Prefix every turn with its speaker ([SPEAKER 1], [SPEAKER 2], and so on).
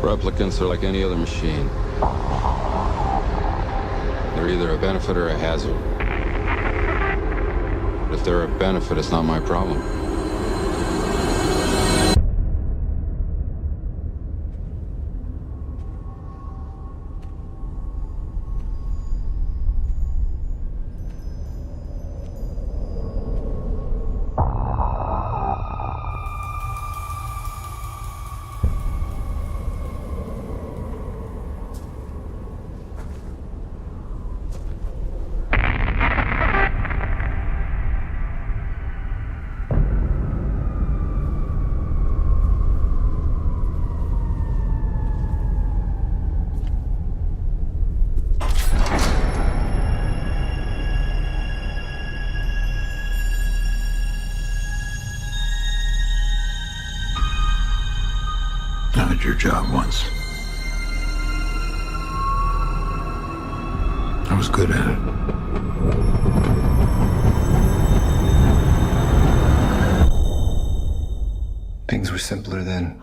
[SPEAKER 1] Replicants are like any other machine. They're either a benefit or a hazard. But if they're a benefit, it's not my problem.
[SPEAKER 2] I had your job once. I was good at it.
[SPEAKER 3] Things were simpler then.